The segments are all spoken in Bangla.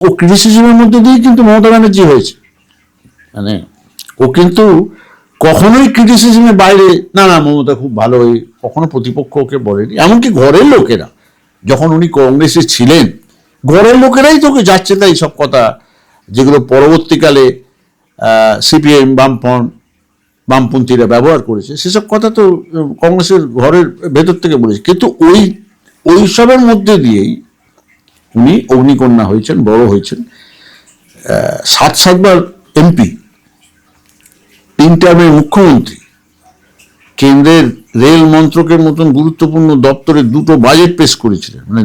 ও ক্রিটিসিজমের মধ্যে দিয়ে কিন্তু মমতা ব্যানার্জি হয়েছে। মানে ও কিন্তু কখনোই ক্রিটিসিজমের বাইরে, না না, মমতা খুব ভালো হয়ে কখনো প্রতিপক্ষ ওকে বলেনি। এমনকি ঘরের লোকেরা, যখন উনি কংগ্রেসে ছিলেন, ঘরের লোকেরাই তোকে যাচ্ছে তাই সব কথা, যেগুলো পরবর্তীকালে সিপিএম বামপন বামপন্থীরা ব্যবহার করেছে, সেসব কথা তো কংগ্রেসের ঘরের ভেতর থেকে বলেছে। কিন্তু ওই, ওইসবের মধ্যে দিয়েই উনি অগ্নিকন্যা হয়েছেন, বড় হয়েছেন। সাত সাতবার এমপি। তিন টার্মের মুখ্যমন্ত্রী। কেন্দ্রের রেল মন্ত্রকের মতন গুরুত্বপূর্ণ দপ্তরে দুটো বাজেট পেশ করেছিলেন। মানে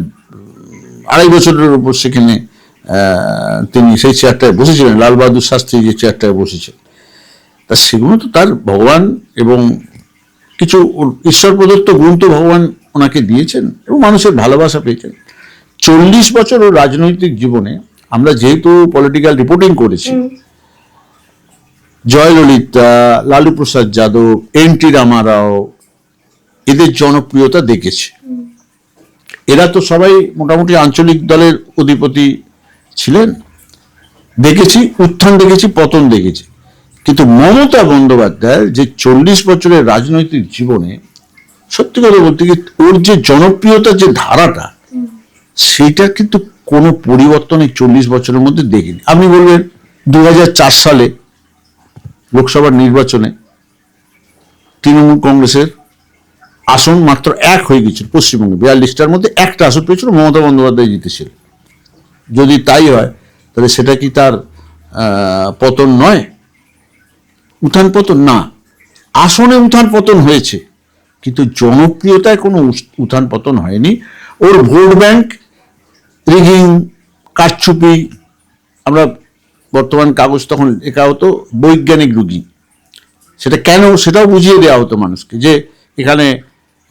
আড়াই বছরের উপর সেখানে তিনি সেই চেয়ারটায় বসেছিলেন। লাল বাহাদুর শাস্ত্রী যে চেয়ারটায় বসেছেন। তা সেগুলো তো তার ভগবান এবং কিছু ঈশ্বর প্রদত্ত তো ভগবান ওনাকে দিয়েছেন এবং মানুষের ভালোবাসা পেয়েছেন। চল্লিশ বছর ওর রাজনৈতিক জীবনে আমরা যেহেতু পলিটিক্যাল রিপোর্টিং করেছি জয়ললিতা লালু প্রসাদ যাদব এন টি রামারাও এদের জনপ্রিয়তা দেখেছি। এরা তো সবাই মোটামুটি আঞ্চলিক দলের অধিপতি ছিলেন। দেখেছি উত্থান দেখেছি পতন দেখেছি। কিন্তু মমতা বন্দ্যোপাধ্যায় যে চল্লিশ বছরের রাজনৈতিক জীবনে সত্যি কথা বলতে কি ওর যে জনপ্রিয়তার যে ধারাটা সেটা কিন্তু কোনো পরিবর্তন এই চল্লিশ বছরের মধ্যে দেখিনি। আপনি বলবেন দু হাজার চার সালে লোকসভার নির্বাচনে তৃণমূল কংগ্রেসের আসন মাত্র এক হয়ে গেছিল পশ্চিমবঙ্গে। বিয়াল্লিশটার মধ্যে একটা আসন পেয়েছিল, মমতা বন্দ্যোপাধ্যায় জিতেছিল। যদি তাই হয়, তাহলে সেটা কি তার পতন নয়? উত্থান পতন না। আসনে উত্থান পতন হয়েছে, কিন্তু জনপ্রিয়তায় কোনো উত্থান পতন হয়নি। ওর ভোট ব্যাংক রিগিং কারচুপি আমরা বর্তমান কাগজ তখন লেখা হতো বৈজ্ঞানিক রুগী। সেটা কেন, সেটাও বুঝিয়ে দেওয়া হতো মানুষকে যে এখানে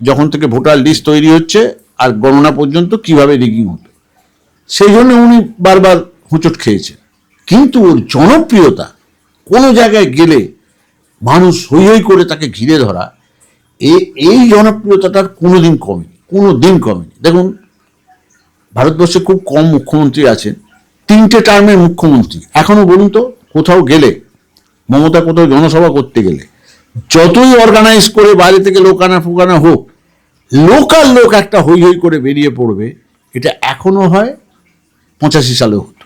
যখন থেকে ভোটার লিস্ট তৈরি হচ্ছে আর গণনা পর্যন্ত কীভাবে রিগিং হতো। সেই জন্য উনি বারবার হোঁচট খেয়েছেন। কিন্তু ওর জনপ্রিয়তা কোনো জায়গায় গেলে মানুষ হই হই করে তাকে ঘিরে ধরা এই জনপ্রিয়তাটার কোনো দিন কমেনি কোনো দিন কমেনি। দেখুন ভারতবর্ষে খুব কম মুখ্যমন্ত্রী আছেন। তিনটে টার্মের মুখ্যমন্ত্রী। এখনও বলুন তো, কোথাও গেলে, মমতা কোথাও জনসভা করতে গেলে, যতই অর্গানাইজ করে বাইরে থেকে লোক আনা ফুকানা হোক লোকাল লোক একটা হই হই করে বেরিয়ে পড়বে, এটা এখনও হয় পঁচাশি সালে হতো।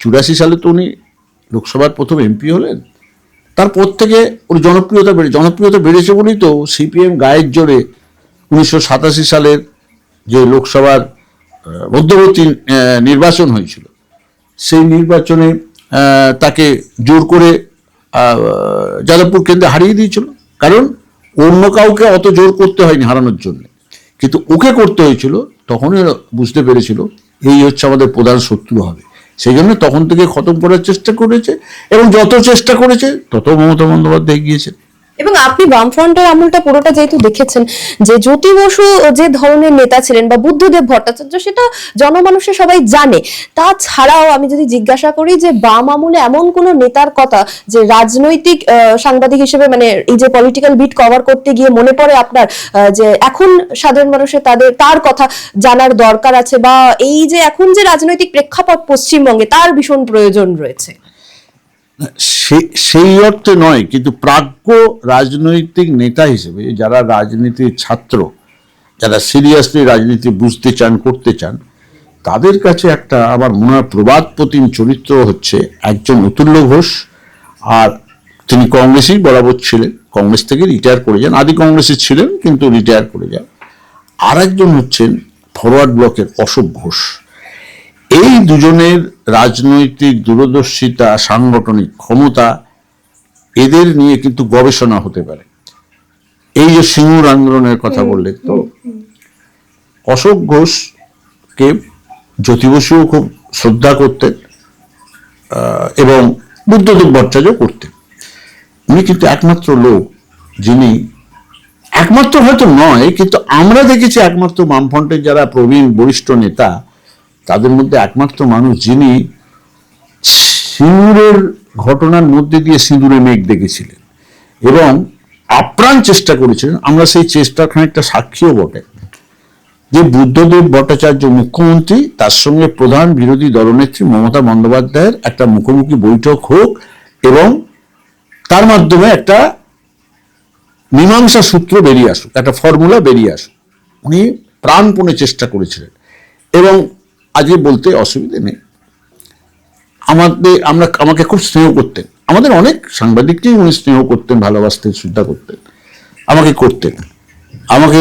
চুরাশি সালে তো উনি লোকসভার প্রথম এমপি হলেন। তারপর থেকে ওর জনপ্রিয়তা বেড়ে, জনপ্রিয়তা বেড়েছে বলেই তো সিপিএম গায়ের জোরে উনিশশো সাতাশি সালের যে লোকসভার মধ্যবর্তী নির্বাচন হয়েছিল। সেই নির্বাচনে তাকে জোর করে যাদবপুর কেন্দ্রে হারিয়ে দিয়েছিল। কারণ অন্য কাউকে অত জোর করতে হয়নি হারানোর জন্য। কিন্তু ওকে করতে হয়েছিল, তখনই বুঝতে পেরেছিল, এই হচ্ছে আমাদের প্রধান শত্রু হবে। সেই জন্য তখন থেকে খতম করার চেষ্টা করেছে, এবং যত চেষ্টা করেছে, তত মমতা বন্দ্যোপাধ্যায় গিয়েছে এবং আপনি বামফ্রন্টের আমলটা পুরোটা যেহেতু দেখেছেন, যে জ্যোতি বসু যে ধরনের নেতা ছিলেন বা বুদ্ধদেব ভট্টাচার্য, সেটা জনমানুষে সবাই জানে। তাছাড়াও আমি যদি জিজ্ঞাসা করি যে বাম আমলে এমন কোন নেতার কথা যে রাজনৈতিক সাংবাদিক হিসেবে মানে এই যে পলিটিক্যাল বিট কভার করতে গিয়ে মনে পড়ে আপনার যে এখন সাধারণ মানুষের তাদের, তার কথা জানার দরকার আছে বা এই যে এখন যে রাজনৈতিক প্রেক্ষাপট পশ্চিমবঙ্গে, তার ভীষণ প্রয়োজন রয়েছে। সেই অর্থে নয়, কিন্তু প্রাজ্ঞ রাজনৈতিক নেতা হিসেবে যারা রাজনীতির ছাত্র, যারা সিরিয়াসলি রাজনীতি বুঝতে চান, করতে চান, তাদের কাছে একটা আমার মনে হয় প্রবাদ প্রতিম চরিত্র হচ্ছে একজন অতুল্য ঘোষ, আর তিনি কংগ্রেসেই বরাবর ছিলেন। কংগ্রেস থেকে রিটায়ার করে যান। আদি কংগ্রেসে ছিলেন, কিন্তু রিটায়ার করে যান। আর একজন হচ্ছেন ফরওয়ার্ড ব্লকের অশোক ঘোষ। এই দুজনের রাজনৈতিক দূরদর্শিতা সাংগঠনিক ক্ষমতা এদের নিয়ে কিন্তু গবেষণা হতে পারে। এই যে সিঙ্গুর আন্দোলনের কথা বললেন তো অশোক ঘোষকে জ্যোতি বসুও খুব শ্রদ্ধা করতেন এবং বুদ্ধদেব ভট্টাচার্য করতেন। উনি কিন্তু একমাত্র লোক যিনি একমাত্র হয়তো নয় কিন্তু আমরা দেখেছি একমাত্র বামফ্রন্টের যারা প্রবীণ বরিষ্ঠ নেতা তাদের মধ্যে একমাত্র মানুষ যিনি সিঁদুরের ঘটনার মধ্যে দিয়ে সিঁদুরে মেঘ দেখেছিলেন এবং আপ্রাণ চেষ্টা করেছিলেন। আমরা সেই চেষ্টার খানিকটা সাক্ষীও বটে। যে বুদ্ধদেব ভট্টাচার্য মুখ্যমন্ত্রী, তার সঙ্গে প্রধান বিরোধী দলনেত্রী মমতা বন্দ্যোপাধ্যায়ের একটা মুখোমুখি বৈঠক হোক এবং তার মাধ্যমে একটা মীমাংসা সূত্র বেরিয়ে আসুক, একটা ফর্মুলা বেরিয়ে আসুক। উনি প্রাণপণে চেষ্টা করেছিলেন এবং আজকে বলতে অসুবিধে নেই। আমাদের আমরা আমাকে খুব স্নেহ করতেন। আমাদের অনেক সাংবাদিককেই উনি স্নেহ করতেন ভালোবাসতেন শ্রদ্ধা করতেন। আমাকে করতেন। আমাকে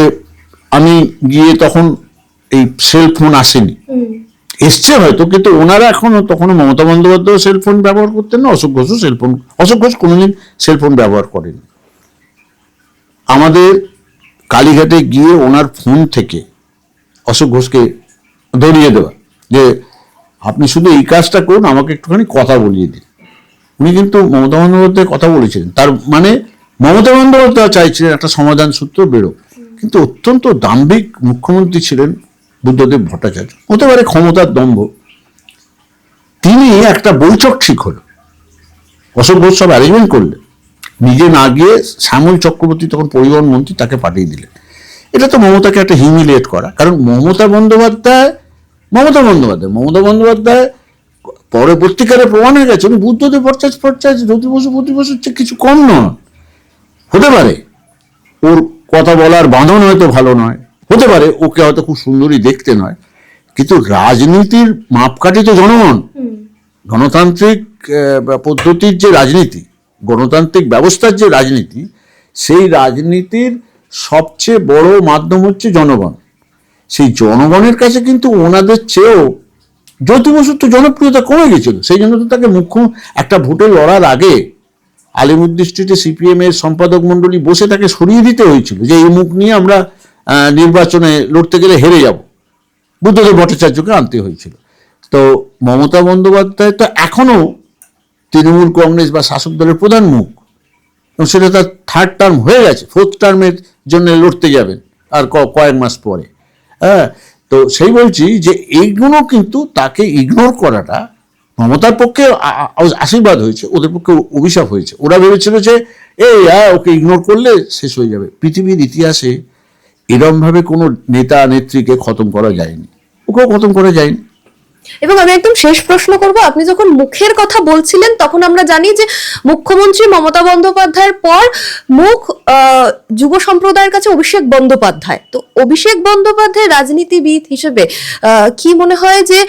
আমি গিয়ে তখন এই সেল ফোন আসেনি। এসছে হয়তো কিন্তু ওনারা এখনও তখনও মমতা বন্দ্যোপাধ্যায় সেলফোন ব্যবহার করতেন না অশোক ঘোষও সেলফোন অশোক ঘোষ কোনোদিন সেলফোন ব্যবহার করেনি। আমাদের কালীঘাটে গিয়ে ওনার ফোন থেকে অশোক ঘোষকে ধরিয়ে দেওয়া। যে আপনি শুধু এই কাজটা করুন, আমাকে একটুখানি কথা বলিয়ে দিন। উনি কিন্তু মমতা বন্দ্যোপাধ্যায় কথা বলেছিলেন। তার মানে মমতা বন্দ্যোপাধ্যায় চাইছিলেন একটা সমাধান সূত্র বেরো কিন্তু অত্যন্ত দাম্ভিক মুখ্যমন্ত্রী ছিলেন বুদ্ধদেব ভট্টাচার্য। হতে পারে ক্ষমতার দম্ভ। তিনি একটা বৈঠক ঠিক হলো। অশোক ঘোষ সব অ্যারেঞ্জমেন্ট করলেন। নিজে না গিয়ে শ্যামল চক্রবর্তী তখন পরিবহন মন্ত্রী তাকে পাঠিয়ে দিলেন। এটা তো মমতাকে একটা হিউমিলিয়েট করা। কারণ মমতা বন্দ্যোপাধ্যায় মমতা বন্দ্যোপাধ্যায়। মমতা বন্দ্যোপাধ্যায় পরবর্তীকালে প্রমাণ হয়ে গেছে উনি বুদ্ধদেব ভট্টাচার্য ভট্টাচার্য জ্যোতি বসু প্রতি বসুর চেয়ে কিছু কম নয়। হতে পারে ওর কথা বলার বাঁধন হয়তো ভালো নয়। হতে পারে ওকে হয়তো খুব সুন্দরী দেখতে নয়। কিন্তু রাজনীতির মাপকাঠি তো জনগণ। গণতান্ত্রিক পদ্ধতির যে রাজনীতি গণতান্ত্রিক ব্যবস্থার যে রাজনীতি সেই রাজনীতির সবচেয়ে বড় মাধ্যম হচ্ছে জনগণ। সেই জনগণের কাছে কিন্তু ওনাদের চেয়েও জ্যোতি বসুর তো জনপ্রিয়তা কমে গেছিল। সেই জন্য তো তাকে মুখ্য একটা ভোটে লড়ার আগে আলিমুদ্দিন স্ট্রিটে সিপিএম এর সম্পাদক মণ্ডলী বসে তাকে সরিয়ে দিতে হয়েছিল যে এই মুখ নিয়ে আমরা নির্বাচনে লড়তে গেলে হেরে যাব। বুদ্ধদেব ভট্টাচার্যকে আনতে হয়েছিল। তো মমতা বন্দ্যোপাধ্যায় তো এখনও তৃণমূল কংগ্রেস বা শাসক দলের প্রধান মুখ। সেটা তার থার্ড টার্ম হয়ে গেছে। ফোর্থ টার্মের জন্য লড়তে যাবেন আর কয়েক মাস পরে। হ্যাঁ তো সেই বলছি যে এইগুলো কিন্তু তাকে ইগনোর করাটা মমতার পক্ষে আশীর্বাদ হয়েছে, ওদের পক্ষে অভিশাপ হয়েছে। ওরা ভেবেছিল যে, এই হ্যাঁ ওকে ইগনোর করলে শেষ হয়ে যাবে। পৃথিবীর ইতিহাসে এরমভাবে কোনো নেতা নেত্রীকে খতম করা যায়নি। ওকেও খতম করা যায়নি। এবং আমি একদম শেষ প্রশ্ন করব আপনি যখন মুখের কথা বলছিলেন তখন আমরা জানি যে মুখ্যমন্ত্রী মমতা বন্দ্যোপাধ্যায়ের পর মুখ যুব সম্প্রদায়ের কাছে অভিষেক বন্দ্যোপাধ্যায়। তো অভিষেক বন্দ্যোপাধ্যায় রাজনীতিবিদ হিসেবে কি মনে হয় যে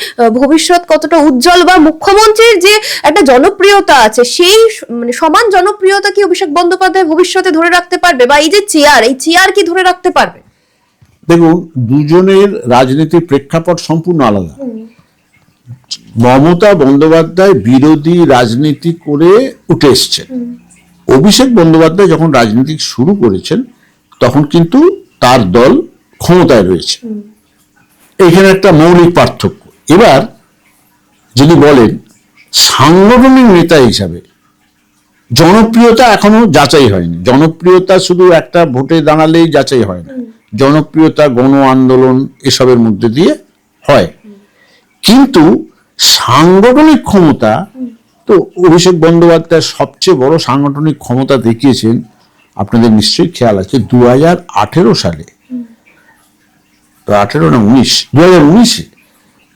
ভবিষ্যৎ কতটা উজ্জ্বল বা মুখ্যমন্ত্রীর যে একটা জনপ্রিয়তা আছে সেই মানে সমান জনপ্রিয়তা কি অভিষেক বন্দ্যোপাধ্যায় ভবিষ্যতে ধরে রাখতে পারবে? বা এই যে চেয়ার এই চেয়ার কি ধরে রাখতে পারবে? দেখুন দুজনের রাজনীতির প্রেক্ষাপট সম্পূর্ণ আলাদা। মমতা বন্দ্যোপাধ্যায় বিরোধী রাজনীতি করে উঠে এসছেন। অভিষেক বন্দ্যোপাধ্যায় যখন রাজনীতি শুরু করেছেন তখন কিন্তু তার দল ক্ষমতায় রয়েছে। এখানে একটা মৌলিক পার্থক্য। এবার যদি বলেন সাংগঠনিক নেতা হিসাবে জনপ্রিয়তা এখনও যাচাই হয়নি। জনপ্রিয়তা শুধু একটা ভোটে দাঁড়ালেই যাচাই হয় না। জনপ্রিয়তা গণ আন্দোলন এসবের মধ্যে দিয়ে হয়। কিন্তু সাংগঠনিক ক্ষমতা, তো অভিষেক বন্দ্যোপাধ্যায় সবচেয়ে বড় সাংগঠনিক ক্ষমতা দেখিয়েছেন, আপনাদের নিশ্চয়ই খেয়াল আছে দু হাজার আঠেরো সালে। তো আঠেরো না উনিশ দু হাজার উনিশে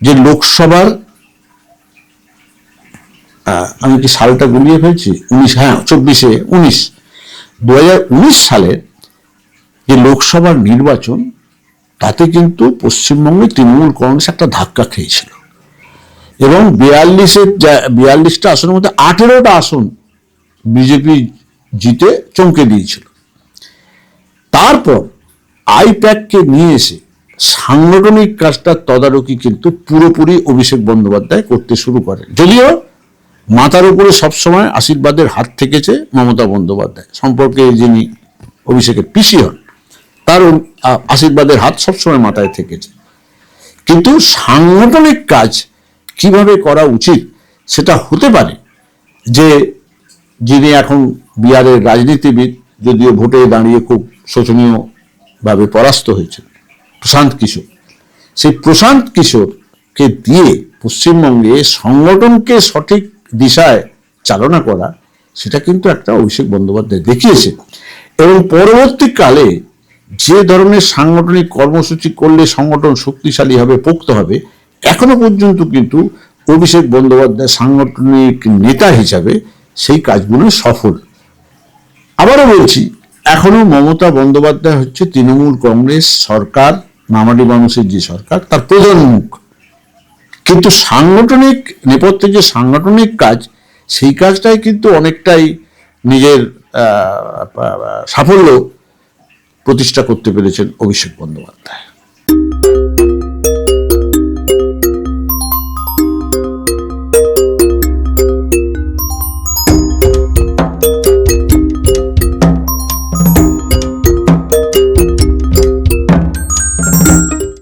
যে লোকসভার আমি কি সালটা গুলিয়ে ফেলছি? উনিশ হ্যাঁ চব্বিশে, উনিশ। দু হাজার উনিশ সালে যে লোকসভার নির্বাচন, তাতে কিন্তু পশ্চিমবঙ্গে তৃণমূল কংগ্রেস একটা ধাক্কা খেয়েছিল। এবং বিয়াল্লিশের বিয়াল্লিশটা আসনের মধ্যে আঠেরোটা আসন বিজেপি জিতে চমকে দিয়েছিল। তারপর আইপ্যাককে নিয়ে এসে সাংগঠনিক কাজটার তদারকি কিন্তু পুরোপুরি অভিষেক বন্দ্যোপাধ্যায় করতে শুরু করে যদিও মাথার উপরে সবসময় আশীর্বাদের হাত থেকেছে মমতা বন্দ্যোপাধ্যায়, সম্পর্কে যিনি অভিষেকের পিসি হন, তার আশীর্বাদের হাত সবসময় মাথায় থেকেছে। কিন্তু সাংগঠনিক কাজ কীভাবে করা উচিত সেটা হতে পারে যে যিনি এখন বিহারের রাজনীতিবিদ, যদিও ভোটে দাঁড়িয়ে খুব শোচনীয়ভাবে পরাস্ত হয়েছেন, প্রশান্ত কিশোর। সেই প্রশান্ত কিশোরকে দিয়ে পশ্চিমবঙ্গে সংগঠনকে সঠিক দিশায় চালনা করা, সেটা কিন্তু একটা অভিষেক বন্দ্যোপাধ্যায় দেখিয়েছে। এবং পরবর্তীকালে যে ধরনের সাংগঠনিক কর্মসূচি করলে সংগঠন শক্তিশালী হবে পোক্ত হবে এখনও পর্যন্ত কিন্তু অভিষেক বন্দ্যোপাধ্যায় সাংগঠনিক নেতা হিসাবে সেই কাজগুলো সফল। আবারও বলছি, এখনও মমতা বন্দ্যোপাধ্যায় হচ্ছে তৃণমূল কংগ্রেস সরকার নামাডি মানুষের যে সরকার, তার প্রধান মুখ। কিন্তু সাংগঠনিক নেপথ্যে যে সাংগঠনিক কাজ, সেই কাজটাই কিন্তু অনেকটাই নিজের সাফল্য প্রতিষ্ঠা করতে পেরেছেন অভিষেক বন্দ্যোপাধ্যায়।